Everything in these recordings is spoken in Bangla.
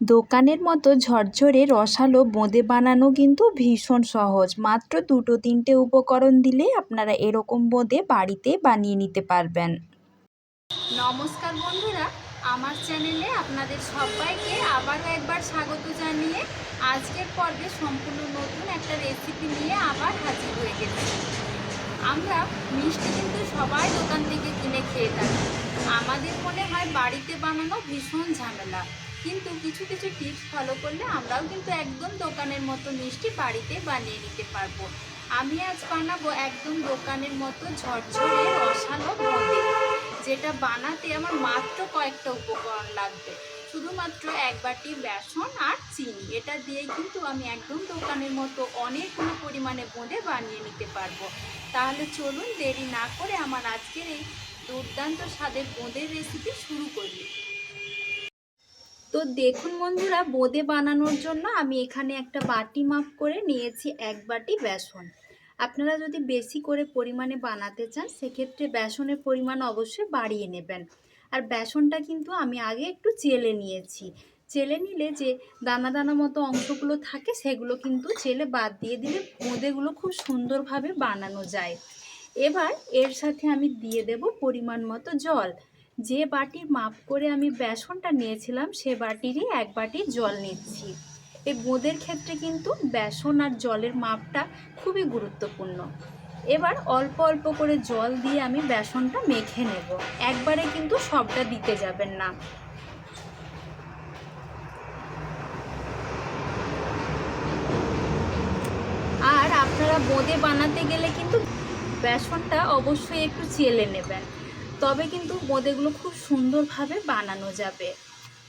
দোকানের মতো ঝরঝরে রসালো বোঁদে বানানো কিন্তু ভীষণ সহজ। মাত্র দুটো তিনটে উপকরণ দিলে আপনারা এরকম বোঁদে বাড়িতে বানিয়ে নিতে পারবেন। নমস্কার বন্ধুরা, আমার চ্যানেলে আপনাদের সবাইকে আবারও একবার স্বাগত জানিয়ে আজকের পর্বে সম্পূর্ণ নতুন একটা রেসিপি নিয়ে আবার হাজির হয়ে গেছি। আমরা মিষ্টি কিন্তু সবাই দোকান থেকে কিনে খেয়ে থাকি। আমাদের মনে হয় বাড়িতে বানানো ভীষণ ঝামেলা। কিন্তু কিছু কিছু টিপস ফলো করলে আমরাও কিন্তু একদম দোকানের মতো মিষ্টি বাড়িতে বানিয়ে নিতে পারব। আমি আজ বানাবো একদম দোকানের মতো ঝরঝরে রসালো বোঁদে যেটা বানাতে আমার মাত্র কয়েকটা উপকরণ লাগবে। শুধুমাত্র এক বাটি বেসন আর চিনি, এটা দিয়ে কিন্তু আমি একদম দোকানের মতো অনেকগুলো পরিমাণে বোঁদে বানিয়ে নিতে পারব। তাহলে চলুন দেরি না করে আমার আজকের এই দুর্দান্ত স্বাদের বোঁদের রেসিপি শুরু করি। তো দেখুন বন্ধুরা, বোঁদে বানানোর জন্য আমি এখানে একটা বাটি মাপ করে নিয়েছি এক বাটি বেসন। আপনারা যদি বেশি করে পরিমাণে বানাতে চান, সেক্ষেত্রে বেসনের পরিমাণ অবশ্যই বাড়িয়ে নেবেন। আর বেসনটা কিন্তু আমি আগে একটু চেলে নিয়েছি। চেলে নিলে যে দানা দানা মতো অংশগুলো থাকে, সেগুলো কিন্তু চেলে বাদ দিয়ে দিলে বোঁদেগুলো খুব সুন্দরভাবে বানানো যায়। এবার এর সাথে আমি দিয়ে দেব পরিমাণ মতো জল। যে বাটির মাপ করে আমি বেসনটা নিয়েছিলাম, সে বাটিরই এক বাটি জল নিচ্ছি। এই বোঁদের ক্ষেত্রে কিন্তু বেসন আর জলের মাপটা খুবই গুরুত্বপূর্ণ। এবার অল্প অল্প করে জল দিয়ে আমি বেসনটা মেখে নেব। একবারে কিন্তু সবটা দিতে যাবেন না। আর আপনারা বোঁদে বানাতে গেলে কিন্তু বেসনটা অবশ্যই একটু চেলে নেবেন। তবে কিন্তু বোঁদেগুলো খুব সুন্দরভাবে বানানো যাবে।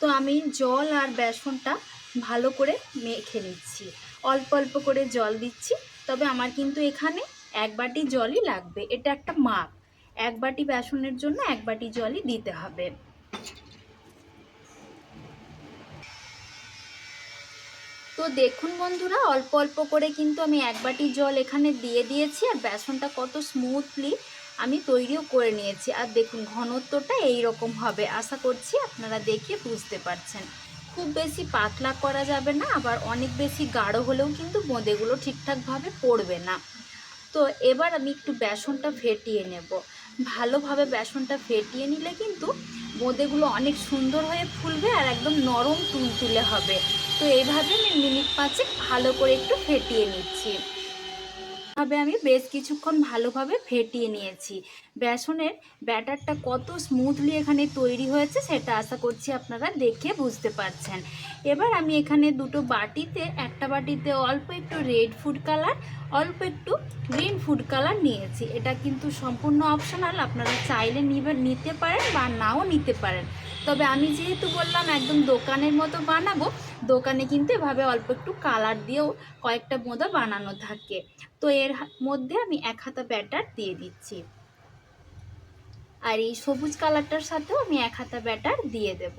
তো আমি জল আর বেসনটা ভালো করে মেখে নিচ্ছি। অল্প অল্প করে জল দিচ্ছি, তবে আমার কিন্তু এখানে এক বাটি জলই লাগবে। এটা একটা মাপ। এক বাটি বেসনের জন্য এক বাটি জলই দিতে হবে। তো দেখুন বন্ধুরা, অল্প অল্প করে কিন্তু আমি এক বাটি জল এখানে দিয়ে দিয়েছি, আর বেসনটা কত স্মুথলি আমি তৈরিও করে নিয়েছি। আর দেখুন, ঘনত্বটা এই রকম হবে। আশা করছি আপনারা দেখে বুঝতে পারছেন। খুব বেশি পাতলা করা যাবে না, আবার অনেক বেশি গাঢ় হলেও কিন্তু বোঁদেগুলো ঠিকঠাকভাবে পড়বে না। তো এবার আমি একটু বেসনটা ফেটিয়ে নেব। ভালোভাবে বেসনটা ফেটিয়ে নিলে কিন্তু বোঁদেগুলো অনেক সুন্দর হয়ে ফুলবে আর একদম নরম তুলতুলে হবে। তো এইভাবে আমি মিনিট পাঁচেক ভালো করে একটু ফেটিয়ে নিচ্ছি। ভাবে আমি বেশ কিছুক্ষণ ভালোভাবে ফেটিয়ে নিয়েছি। বেসনের ব্যাটারটা কত স্মুথলি এখানে তৈরি হয়েছে সেটা আশা করছি আপনারা দেখে বুঝতে পারছেন। এবার আমি এখানে দুটো বাটিতে, একটা বাটিতে অল্প একটু রেড ফুড কালার অল্প একটু গ্রিন ফুড কালার নিয়েছি। এটা কিন্তু সম্পূর্ণ অপশনাল আপনারা চাইলে নিতে পারেন বা নাও নিতে পারেন। তবে আমি যেহেতু বললাম একদম দোকানের মতো বানাবো দোকানে কিন্তু এভাবে অল্প একটু কালার দিয়েও কয়েকটা মোদা বানানো থাকে। তো এর মধ্যে আমি এক হাতা ব্যাটার দিয়ে দিচ্ছি। আর এই সবুজ কালারটার সাথেও আমি এক হাতা ব্যাটার দিয়ে দেব।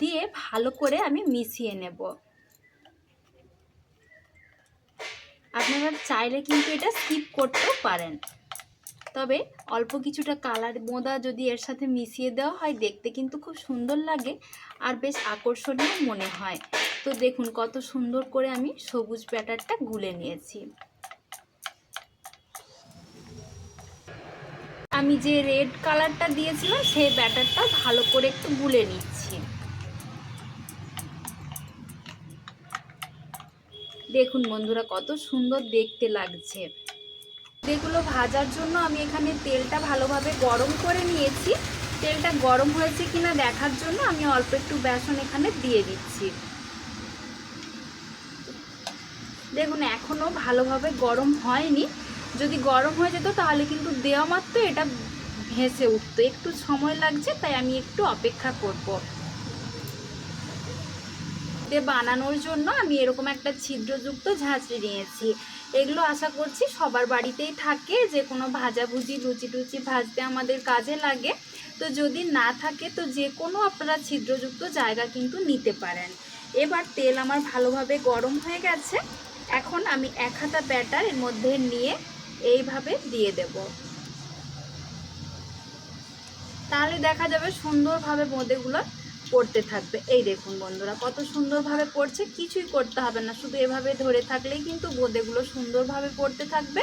দিয়ে ভালো করে আমি মিশিয়ে নেব। আপনারা চাইলে কিন্তু এটা স্কিপ করতেও পারেন। তবে অল্প কিছুটা কালার মোদা যদি এর সাথে মিশিয়ে দেওয়া হয়, দেখতে কিন্তু খুব সুন্দর লাগে আর বেশ আকর্ষণীয় মনে হয়। তো দেখুন কত সুন্দর করে আমি সবুজ ব্যাটারটা গুলে নিয়েছি। আমি যে রেড কালারটা দিয়েছিলাম, সেই ব্যাটারটা ভালো করে একটু গুলে নিচ্ছি। দেখুন বন্ধুরা কত সুন্দর দেখতে লাগছে। এগুলো ভাজার জন্য আমি এখানে তেলটা ভালোভাবে গরম করে নিয়েছি। তেলটা গরম হয়েছে কিনা দেখার জন্য আমি অল্প একটু বেসন এখানে দিয়ে দিচ্ছি। দেখুন এখনও ভালোভাবে গরম হয়নি। যদি গরম হয়ে যেত তাহলে কিন্তু দেওয়া মাত্র এটা ভেসে উঠতো। একটু সময় লাগছে, তাই আমি একটু অপেক্ষা করব। বানানোর জন্য আমি এরকম একটা ছিদ্রযুক্ত ঝাঁঝরি নিয়েছি। এগুলো আশা করছি সবার বাড়িতেই থাকে, যে কোনো ভাজাভুজি লুচি টুচি ভাজতে আমাদের কাজে লাগে। তো যদি না থাকে, তো যে কোনো আপনারা ছিদ্রযুক্ত জায়গা কিন্তু নিতে পারেন। এবার তেল আমার ভালোভাবে গরম হয়ে গেছে। এখন আমি এক হাতা ব্যাটার এর মধ্যে নিয়ে এইভাবে দিয়ে দেব। তাহলে দেখা যাবে সুন্দরভাবে বোঁদেগুলো পড়তে থাকবে। এই দেখুন বন্ধুরা, কত সুন্দরভাবে পড়ছে, কিছুই করতে হবে না। শুধু এভাবে ধরে থাকলেই কিন্তু বোঁদেগুলো সুন্দরভাবে পড়তে থাকবে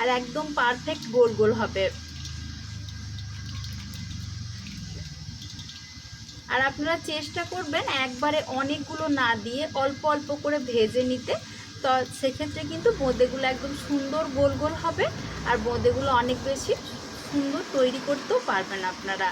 আর একদম পারফেক্ট গোল গোল হবে। আর আপনারা চেষ্টা করবেন একবারে অনেকগুলো না দিয়ে অল্প অল্প করে ভেজে নিতে। তো সেক্ষেত্রে কিন্তু বোঁদেগুলো একদম সুন্দর গোল গোল হবে আর বোঁদেগুলো অনেক বেশি সুন্দর তৈরি করতেও পারবেন আপনারা।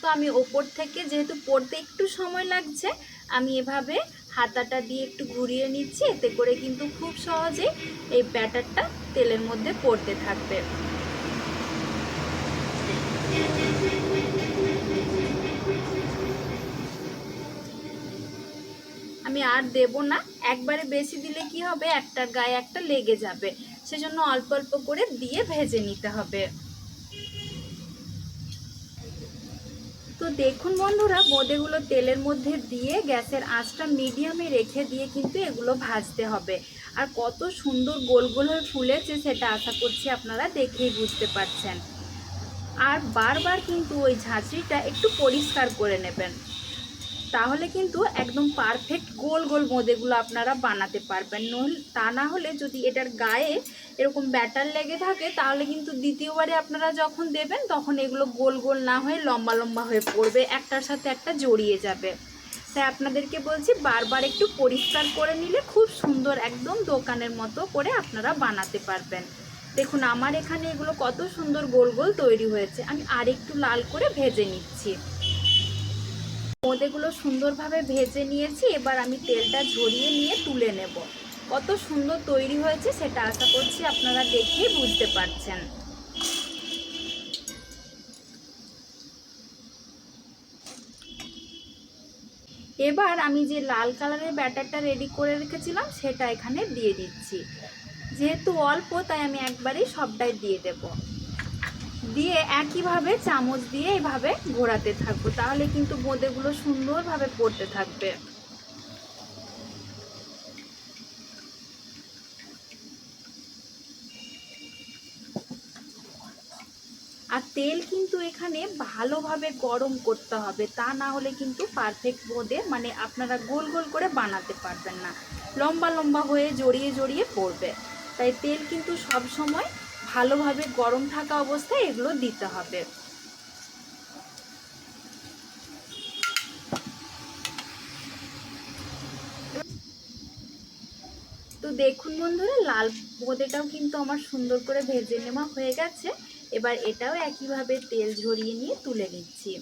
তো আমি ওপর থেকে যেহেতু পড়তে একটু সময় লাগছে, আমি এভাবে হাতাটা দিয়ে একটু ঘুরিয়ে নিচ্ছি। এতে করে কিন্তু খুব সহজেই এই ব্যাটারটা তেলের মধ্যে পড়তে থাকবে। আমি আর দেব না। একবারে বেশি দিলে কি হবে? একটার গায়ে একটা লেগে যাবে। সেজন্য অল্প অল্প করে দিয়ে ভেজে নিতে হবে। দেখুন বন্ধুরা বোঁদেগুলো তেলের মধ্যে দিয়ে গ্যাসের আঁচটা মিডিয়ামে রেখে দিয়ে কিন্তু এগুলো ভাজতে হবে। আর কত সুন্দর গোল গোল হয়ে ফুলেছে সেটা আশা করছি আপনারা দেখেই বুঝতে পারছেন। আর বারবার কিন্তু ওই ঝাঁচড়িটা একটু পরিষ্কার করে নেবেন। তাহলে কিন্তু একদম পারফেক্ট গোল গোল বোঁদেগুলো আপনারা বানাতে পারবেন। নহলে তা না হলে যদি এটার গায়ে এরকম ব্যাটার লেগে থাকে, তাহলে কিন্তু দ্বিতীয়বারে আপনারা যখন দেবেন, তখন এগুলো গোল গোল না হয়ে লম্বা লম্বা হয়ে পড়বে, একটার সাথে একটা জড়িয়ে যাবে। তাই আপনাদেরকে বলছি, বারবার একটু পরিষ্কার করে নিলে খুব সুন্দর একদম দোকানের মতো করে আপনারা বানাতে পারবেন। দেখুন, আমার এখানে এগুলো কত সুন্দর গোল গোল তৈরি হয়েছে। আমি আরেকটু লাল করে ভেজে নিচ্ছি। বোঁদেগুলো সুন্দরভাবে ভেজে নিয়েছি, এবার আমি তেলটা ঝরিয়ে নিয়ে তুলে নেব। কত সুন্দর তৈরি হয়েছে সেটা আশা করছি আপনারা দেখেই বুঝতে পারছেন। এবার আমি যে লাল কালারের ব্যাটারটা রেডি করে রেখেছিলাম, সেটা এখানে দিয়ে দিচ্ছি। যেহেতু অল্প, তাই আমি একবারেই সবটাই দিয়ে দেব। দিয়ে একইভাবে চামচ দিয়ে এভাবে ঘোরাতে থাকব। তাহলে কিন্তু বোঁদেগুলো সুন্দরভাবে পড়তে থাকবে। আর তেল কিন্তু এখানে ভালোভাবে গরম করতে হবে। তা না হলে কিন্তু পারফেক্ট বোঁদে মানে আপনারা গোল গোল করে বানাতে পারবেন না। লম্বা লম্বা হয়ে জড়িয়ে জড়িয়ে পড়বে। তাই তেল কিন্তু সব সময় ভালোভাবে গরম থাকা অবস্থায় এগুলো দিতে হবে। তো দেখুন বন্ধুরা, লাল বোঁদেটাও কিন্তু আমার সুন্দর করে ভেজে নেওয়া হয়ে গেছে। এবার এটাও একইভাবে তেল ঝরিয়ে নিয়ে তুলে নিচ্ছি।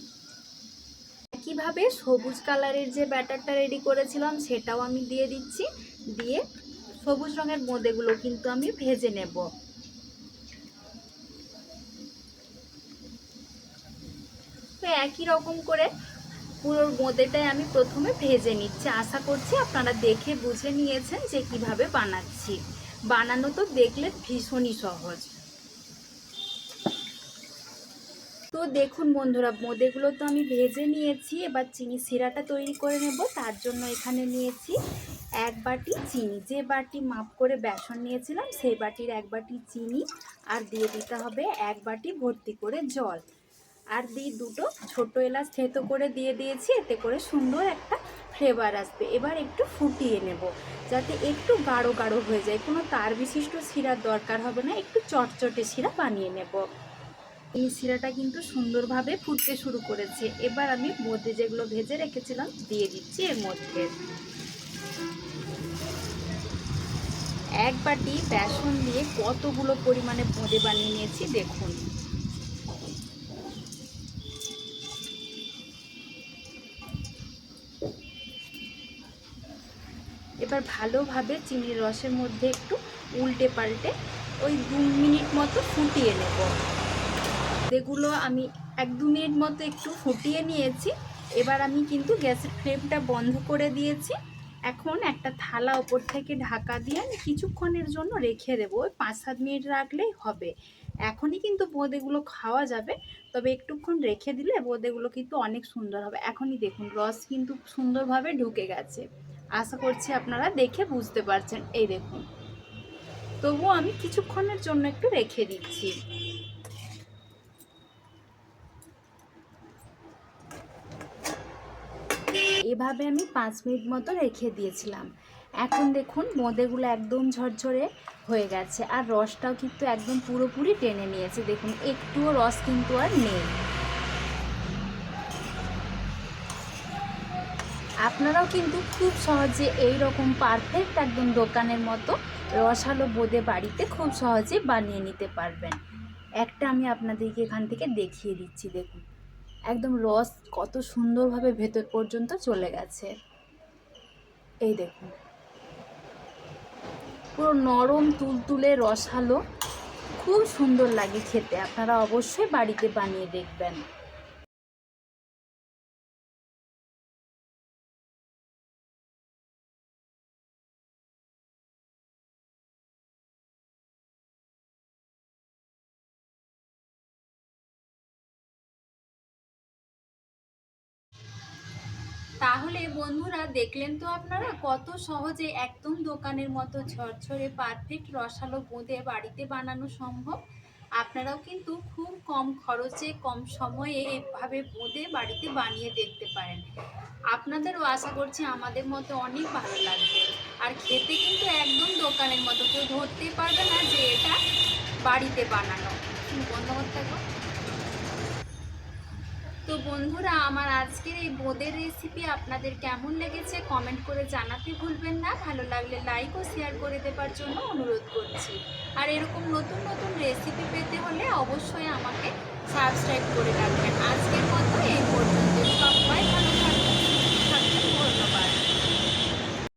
একইভাবে সবুজ কালারের যে ব্যাটারটা রেডি করেছিলাম, সেটাও আমি দিয়ে দিচ্ছি। দিয়ে সবুজ রঙের বোঁদেগুলো কিন্তু আমি ভেজে নেব। তো একই রকম করে পুরো বোঁদেটাই আমি প্রথমে ভেজে নিচ্ছি। আশা করছি আপনারা দেখে বুঝে নিয়েছেন যে কীভাবে বানাচ্ছি। বানানো তো দেখলে ভীষণই সহজ। তো দেখুন বন্ধুরা বোঁদেগুলো তো আমি ভেজে নিয়েছি। এবার চিনি সিরাটা তৈরি করে নেব। তার জন্য এখানে নিয়েছি এক বাটি চিনি। যে বাটি মাপ করে বেসন নিয়েছিলাম, সেই বাটির এক বাটি চিনি। আর দিয়ে দিতে হবে এক বাটি ভর্তি করে জল। আর দিই দুটো ছোট এলাচ থেতো করে দিয়ে দিয়েছি, এতে করে সুন্দর একটা ফ্লেভার আসবে। এবার একটু ফুটিয়ে নেব, যাতে একটু গাঢ় গাঢ় হয়ে যায়। কোনো তার বিশিষ্ট শিরার দরকার হবে না, একটু চটচটে শিরা বানিয়ে নেব। এই শিরাটা কিন্তু সুন্দরভাবে ফুটতে শুরু করেছে। এবার আমি মধ্যে যেগুলো ভেজে রেখেছিলাম, দিয়ে দিচ্ছি এর মধ্যে। এক বাটি বেসন দিয়ে কতগুলো পরিমাণে বোঁদে বানিয়ে নিয়েছি, দেখুন। এবার ভালোভাবে চিনির রসের মধ্যে একটু উল্টে পাল্টে ওই দু মিনিট মতো ফুটিয়ে নেব। এগুলো আমি এক দু মিনিট মতো একটু ফুটিয়ে নিয়েছি। এবার আমি কিন্তু গ্যাসের ফ্লেমটা বন্ধ করে দিয়েছি। এখন একটা থালা ওপর থেকে ঢাকা দিয়ে আমি কিছুক্ষণের জন্য রেখে দেবো। ওই পাঁচ সাত মিনিট রাখলেই হবে। এখনই কিন্তু বোঁদেগুলো খাওয়া যাবে। তবে একটুক্ষণ রেখে দিলে বোঁদেগুলো কিন্তু অনেক সুন্দর হবে। এখনই দেখুন, রস কিন্তু সুন্দরভাবে ঢুকে গেছে। আশা করছি আপনারা দেখে বুঝতে পারছেন। এই দেখুন। তবুও আমি কিছুক্ষণের জন্য একটু রেখে দিচ্ছি। এভাবে আমি পাঁচ মিনিট মতো রেখে দিয়েছিলাম। এখন দেখুন বোঁদেগুলো একদম ঝরঝরে হয়ে গেছে। আর রসটাও কিন্তু একদম পুরোপুরি টেনে নিয়েছে। দেখুন, একটুও রস কিন্তু আর নেই। আপনারাও কিন্তু খুব সহজে এই রকম পারফেক্ট একদম দোকানের মতো রসালো বোঁদে বাড়িতে খুব সহজে বানিয়ে নিতে পারবেন। একটা আমি আপনাদেরকে এখান থেকে দেখিয়ে দিচ্ছি, দেখুন। একদম রস কত সুন্দরভাবে ভেতর পর্যন্ত চলে গেছে। এই দেখুন। পুরো নরম, তুলতুলে, রসালো, খুব সুন্দর লাগে খেতে। আপনারা অবশ্যই বাড়িতে বানিয়ে দেখবেন। দেখলেন তো আপনারা? কত সহজে একদম দোকানের মতো ঝরঝরে পারফেক্ট রসালো বোঁদে বাড়িতে বানানো সম্ভব। আপনারাও কিন্তু খুব কম খরচে, কম সময়ে এভাবে বোঁদে বাড়িতে বানিয়ে দেখতে পারেন। আপনাদেরও আশা করছি আমাদের মতো অনেক ভালো লাগবে। আর খেতে কিন্তু একদম দোকানের মতো, কেউ ধরতেই পারবে না যে এটা বাড়িতে বানানো বন্ধ করতে থাকো তো বন্ধুরা, আমার আজকের এই বোঁদের রেসিপি আপনাদের কেমন লেগেছে কমেন্ট করে জানাতে ভুলবেন না। ভালো লাগলে লাইক ও শেয়ার করে দেবার জন্য অনুরোধ করছি। আর এরকম নতুন নতুন রেসিপি পেতে হলে অবশ্যই আমাকে সাবস্ক্রাইব করে রাখবেন। আজকের মতো এই পর্যন্ত। সবাই ভালো